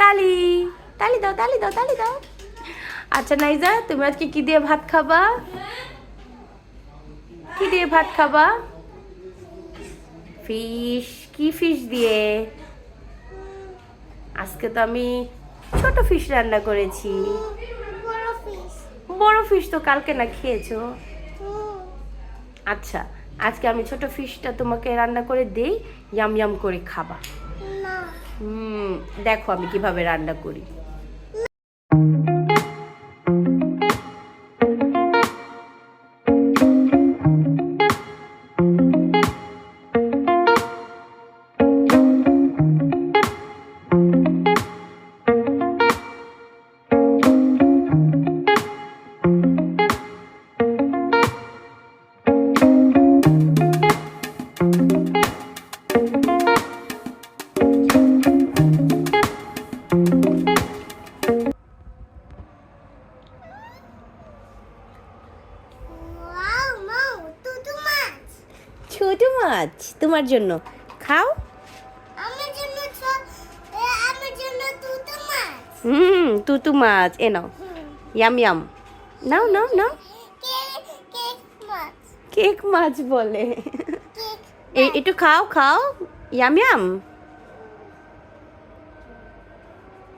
তালি তালি দাও তালি দাও তালি দাও। আচ্ছা নাইজা তুমি আজকে কি দিয়ে ভাত খাবা? কি দিয়ে ভাত খাবা? ফিশ কি ফিশ দিয়ে? আজকে তো আমি ছোট ফিশ রান্না করেছি। বড় ফিশ। তো কালকে না খেয়েছো? আচ্ছা আজকে আমি ছোট ফিশটা তোমাকে রান্না করে দেই ইয়াম ইয়াম করে খাবা। দেখো আমি কীভাবে রান্না করি। ছোট মাছ তোমার জন্য। খাও। আমার জন্য আমার জন্য তুতু মাছ। হুম তুতু মাছ এ নাও। Yum yum. নাও নাও নাও। কেক মাছ। বলে। একটু খাও খাও। Yum yum.